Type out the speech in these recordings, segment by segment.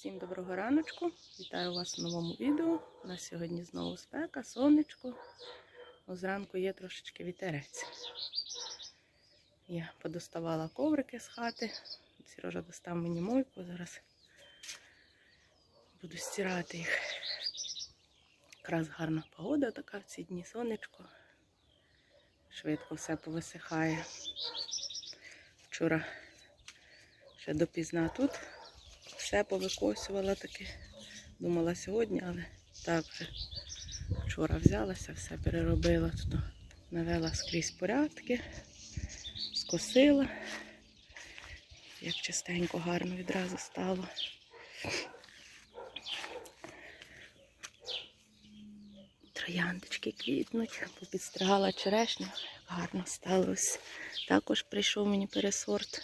Всім доброго раночку. Вітаю вас в новому відео. У нас сьогодні знову спека, сонечко. Ну, Зранку є трошечки вітерець. Я подоставала коврики з хати. Сережа достав мені мойку. Зараз буду стирати їх. Якраз гарна погода така в ці дні сонечко. Швидко все повисихає. Вчора ще допізна тут все повикосювала таки. Думала сьогодні, але так вже вчора взялася, все переробила тут. Навела скрізь порядки, скосила. Як чистенько, гарно відразу стало. Трояндочки квітнуть, попідстригала черешню, гарно стало. Ось також прийшов мені пересорт.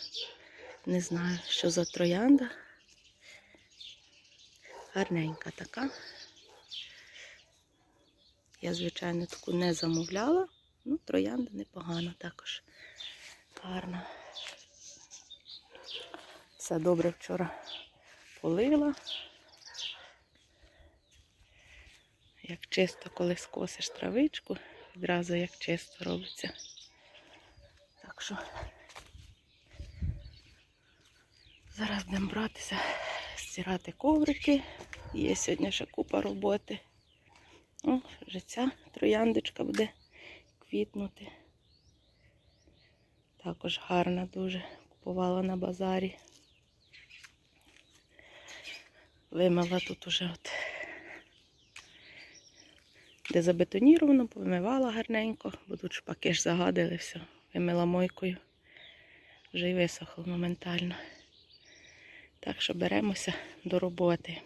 Не знаю, що за троянда. Гарненька така. Я, звичайно, таку не замовляла. Ну, троянда непогана також. Гарна. Все добре вчора полила. Як чисто, коли скосиш травичку, відразу як чисто робиться. Так що зараз будемо братися, стирати коврики. Є сьогодні ще купа роботи. О, вже ця трояндочка буде квітнути. Також гарна дуже. Купувала на базарі. Вимила тут уже от де забетоніровано, повимивала гарненько, бо тут шпаки ж загадили все. Вимила мойкою. Вже й висохло моментально. Так що беремося до роботи.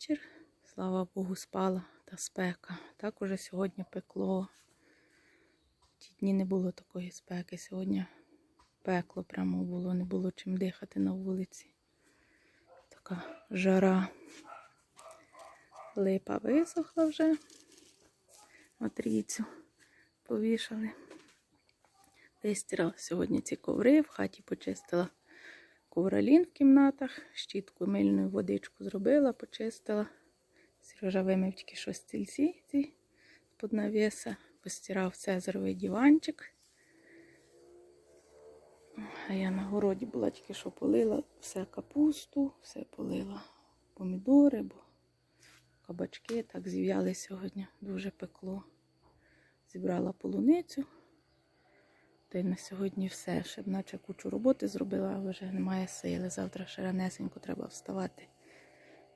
Вечір, слава Богу, спала та спека. Так уже сьогодні пекло. Ті дні не було такої спеки. Сьогодні пекло прямо було, не було чим дихати на вулиці. Така жара. Липа висохла вже. Матрицю повішали. Вистирала сьогодні ці коври, в хаті почистила ковролін в кімнатах, щітку мильною водичку зробила, почистила. Сережа вимив тільки що стільці ці з-под навіса, постирав цезаровий диванчик. А я на городі була тільки що полила все капусту, все полила помідори, бо кабачки так зів'яли сьогодні, дуже пекло. Зібрала полуницю. Та й на сьогодні все. Ще наче кучу роботи зробила, але вже немає сили. Завтра ще ранесенько треба вставати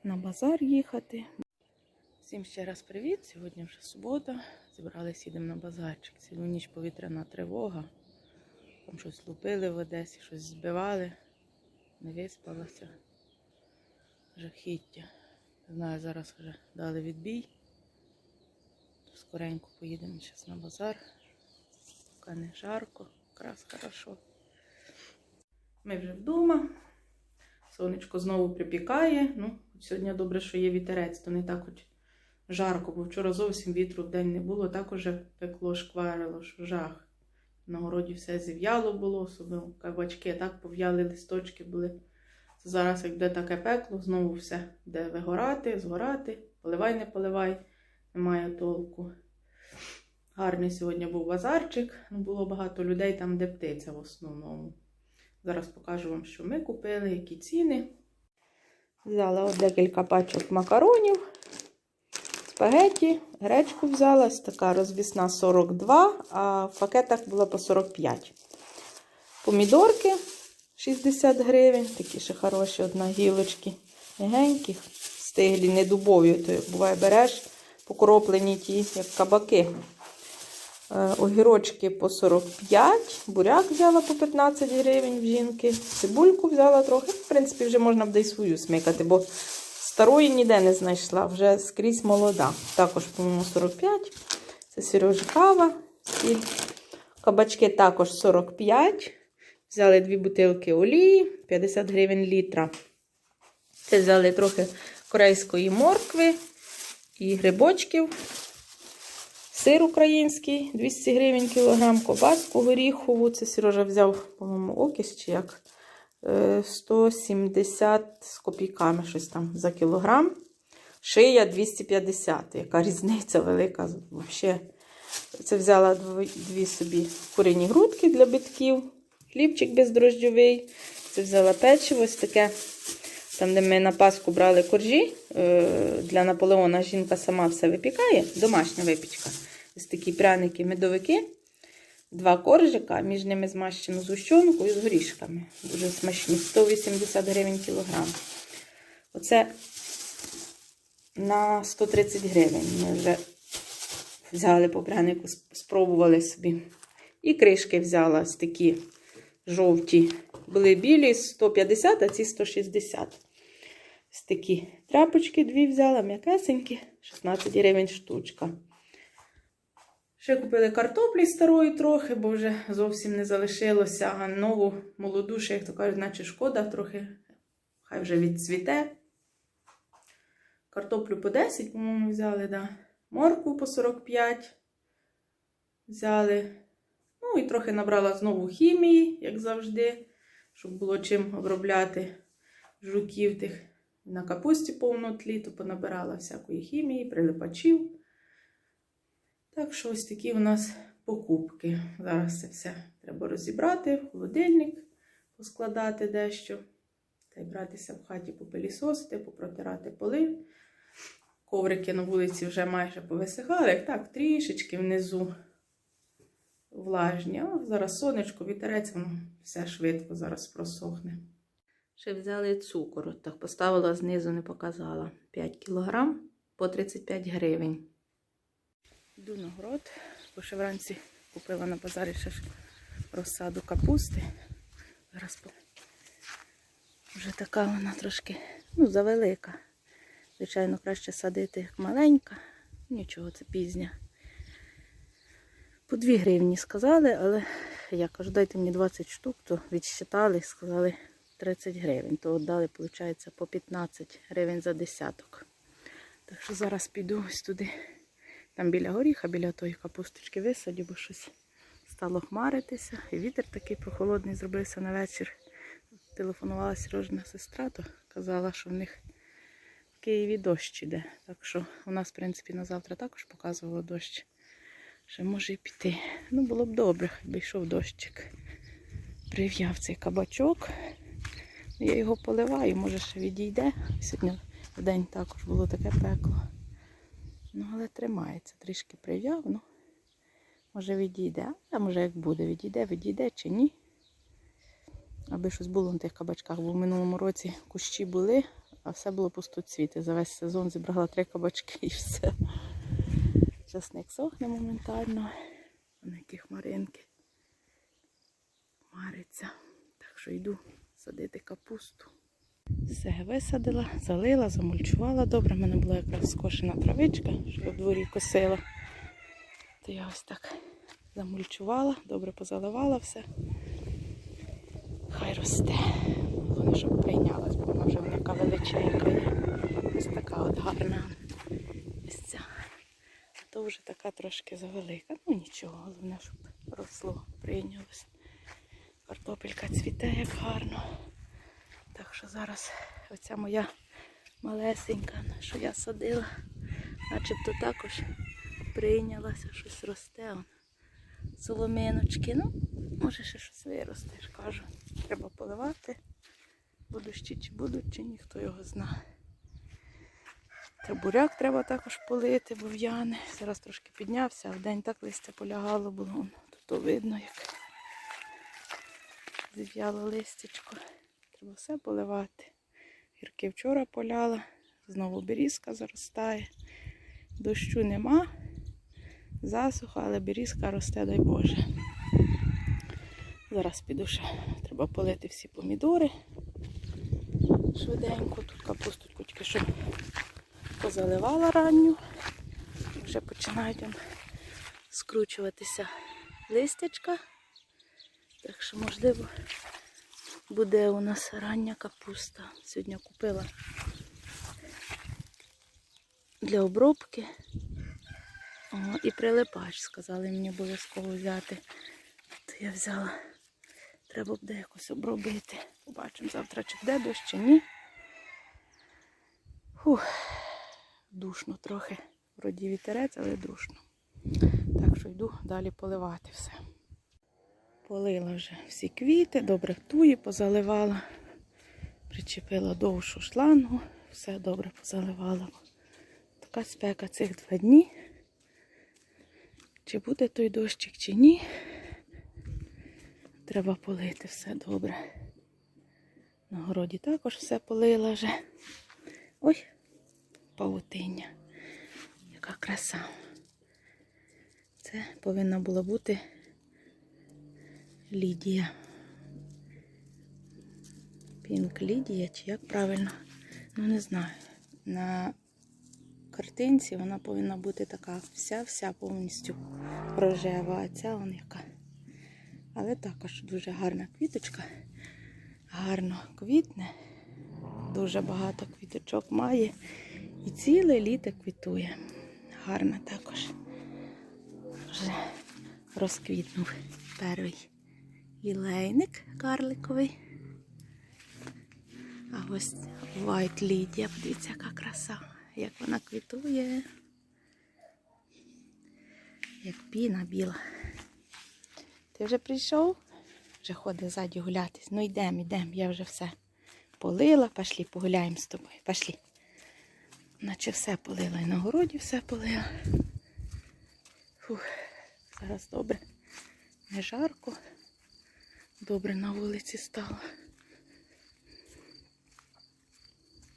на базар їхати. Всім ще раз привіт. Сьогодні вже субота. Зібрались, їдемо на базарчик. Цілу ніч повітряна тривога. Там щось лупили в Одесі, щось збивали. Не виспалася. Жахіття. Не знаю, зараз вже дали відбій. Скоренько поїдемо зараз на базар. Поки не жарко, якраз хорошо. Ми вже вдома. Сонечко знову припікає. Ну, сьогодні добре, що є вітерець, то не так хоч жарко, бо вчора зовсім вітру в день не було, так уже пекло, шкварило, що жах. На городі все зів'яло було, особливо кабачки, так пов'яли листочки були. Зараз, як буде таке пекло, знову все буде вигорати, згорати, поливай, не поливай, немає толку. Гарний сьогодні був базарчик. Ну, було багато людей там, де птиця в основному. Зараз покажу вам, що ми купили, які ціни. Взяла от декілька пачок макаронів, спагетті, гречку взяла, ось така розвісна 42, а в пакетах була по 45. Помідорки 60 гривень, такі ще хороші, одна гілочки. Мягенькі, стиглі, не дубові, то як буває береш, покроплені ті, як кабаки. Е, Огірочки по 45, буряк взяла по 15 гривень в жінки, цибульку взяла трохи. В принципі, вже можна буде і свою смикати, бо старої ніде не знайшла, вже скрізь молода. Також, по-моєму, 45. Це Сережа кава. сіль. Кабачки також 45. Взяли дві бутилки олії, 50 гривень літра. Це взяли трохи корейської моркви і грибочків. Сир український 200 гривень кілограм, ковбаску горіхову. Це Сережа взяв, по-моєму, окіс чи як. Е, 170 з копійками щось там за кілограм. Шия 250. Яка різниця велика. Вообще. Це взяла дві, собі курині грудки для битків. Хлібчик бездрождьовий. Це взяла печиво ось таке. Там, де ми на Пасху брали коржі, е, для Наполеона жінка сама все випікає, домашня випічка. Ось такі пряники, медовики, два коржика, між ними змащено згущенкою з горішками. Дуже смачні, 180 гривень кілограм. Оце на 130 гривень. Ми вже взяли по прянику, спробували собі. І кришки взяла ось такі жовті. Були білі 150, а ці 160. Ось такі тряпочки дві взяла, м'якесенькі, 16 гривень штучка. Ще купили картоплі старої трохи, бо вже зовсім не залишилося. А нову молоду, ще, як то кажуть, наче шкода трохи. Хай вже відцвіте. Картоплю по 10, по-моєму, взяли, да. Морку по 45 взяли. Ну і трохи набрала знову хімії, як завжди, щоб було чим обробляти жуків тих. На капусті повно тлі, то понабирала всякої хімії, прилипачів. Так що ось такі у нас покупки. Зараз це все треба розібрати, в холодильник поскладати дещо. Та й братися в хаті попилісосити, попротирати поли. Коврики на вулиці вже майже повисихали, так, трішечки внизу влажні. А зараз сонечко, вітерець, воно все швидко зараз просохне. Ще взяли цукор. Так поставила знизу, не показала. 5 кг по 35 гривень. Йду на город, бо ще вранці купила на базарі ще ж розсаду капусти. Зараз вже така вона трошки ну, завелика. Звичайно, краще садити як маленька. Нічого, це пізня. По 2 гривні сказали, але я кажу, дайте мені 20 штук, то відсчитали, сказали 30 гривень. То дали, виходить, по 15 гривень за десяток. Так що зараз піду ось туди. Там біля горіха, біля тої капусточки висадю, бо щось стало хмаритися. І вітер такий прохолодний зробився на вечір. Телефонувала Сережина сестра, то казала, що в них в Києві дощ іде. Так що у нас, в принципі, на завтра також показувало дощ. Ще може і піти. Ну, було б добре, хай би йшов дощик. Прив'яв цей кабачок. Я його поливаю, може ще відійде. Сьогодні в день також було таке пекло. Ну, але тримається, трішки прив'яв, ну, може відійде, а може як буде, відійде, відійде чи ні. Аби щось було на тих кабачках, бо в минулому році кущі були, а все було пустоцвіти. За весь сезон зібрала три кабачки і все. Часник сохне моментально. Вон які хмаринки. Мариться. Так що йду садити капусту. Все висадила, залила, замульчувала добре. У мене була якраз скошена травичка, що в дворі косила. То я ось так замульчувала, добре позаливала все. Хай росте. Головне, щоб прийнялась, бо вона вже така величенька є. Ось така от гарна. Ось ця. А то вже така трошки завелика. Ну нічого, головне, щоб росло, прийнялось. Картопелька цвіте як гарно. Так що зараз оця моя малесенька, що я садила, начебто також прийнялася, щось росте. Соломиночки. Ну, може ще щось виросте, ж кажу. Треба поливати. Будуть ще чи будуть, чи ніхто його знає. Та буряк треба також полити, бо в'яне. Зараз трошки піднявся, а вдень так листя полягало було. Тут видно, як зів'яло листячко. Треба все поливати. Гірки вчора поляла, знову берізка заростає. Дощу нема, засуха, але берізка росте, дай Боже. Зараз піду ще. Треба полити всі помідори. Швиденько. Тут капусточку тільки що позаливала ранню. Вже починають скручуватися листячка. Так що, можливо, буде у нас рання капуста. Сьогодні купила для обробки. О, і прилипач, сказали мені обов'язково взяти. То я взяла. Треба буде якось обробити. Побачимо завтра, чи буде дощ, чи ні. Фух, душно трохи. Вроді вітерець, але душно. Так що йду далі поливати все. Полила вже всі квіти, добре туї позаливала. Причепила довшу шлангу, все добре позаливала. Така спека цих два дні. Чи буде той дощик, чи ні. Треба полити все добре. На городі також все полила вже. Ой, павутиння. Яка краса. Це повинна була бути Лідія. Пінк Лідія, чи як правильно? Ну, не знаю. На картинці вона повинна бути така вся-вся повністю рожева, а ця вон яка. Але також дуже гарна квіточка. Гарно квітне. Дуже багато квіточок має. І ціле літо квітує. Гарна також. Вже розквітнув перший лілейник карликовий. А ось White Lydia, подивіться, яка краса, як вона квітує. Як піна біла. Ти вже прийшов? Вже ходить ззаді гулятись. Ну йдемо, йдемо, я вже все полила. Пошли, погуляємо з тобою. Пошли. Наче все полила. І на городі все полила. Фух, зараз добре. Не жарко. Добре на вулиці стало.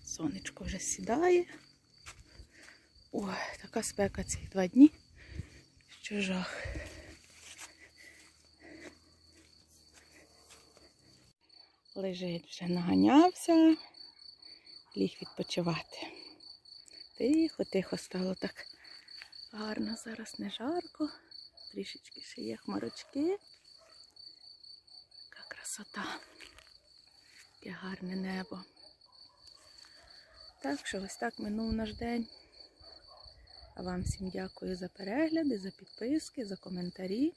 Сонечко вже сідає. Ой, така спека ці два дні. Що жах. Лежить вже наганявся, ліг відпочивати. Тихо, тихо стало так гарно, зараз не жарко. Трішечки ще є хмарочки. Красота. Яке гарне небо. Так що ось так минув наш день. А вам всім дякую за перегляди, за підписки, за коментарі.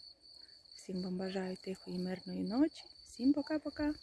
Всім вам бажаю тихої мирної ночі. Всім пока-пока.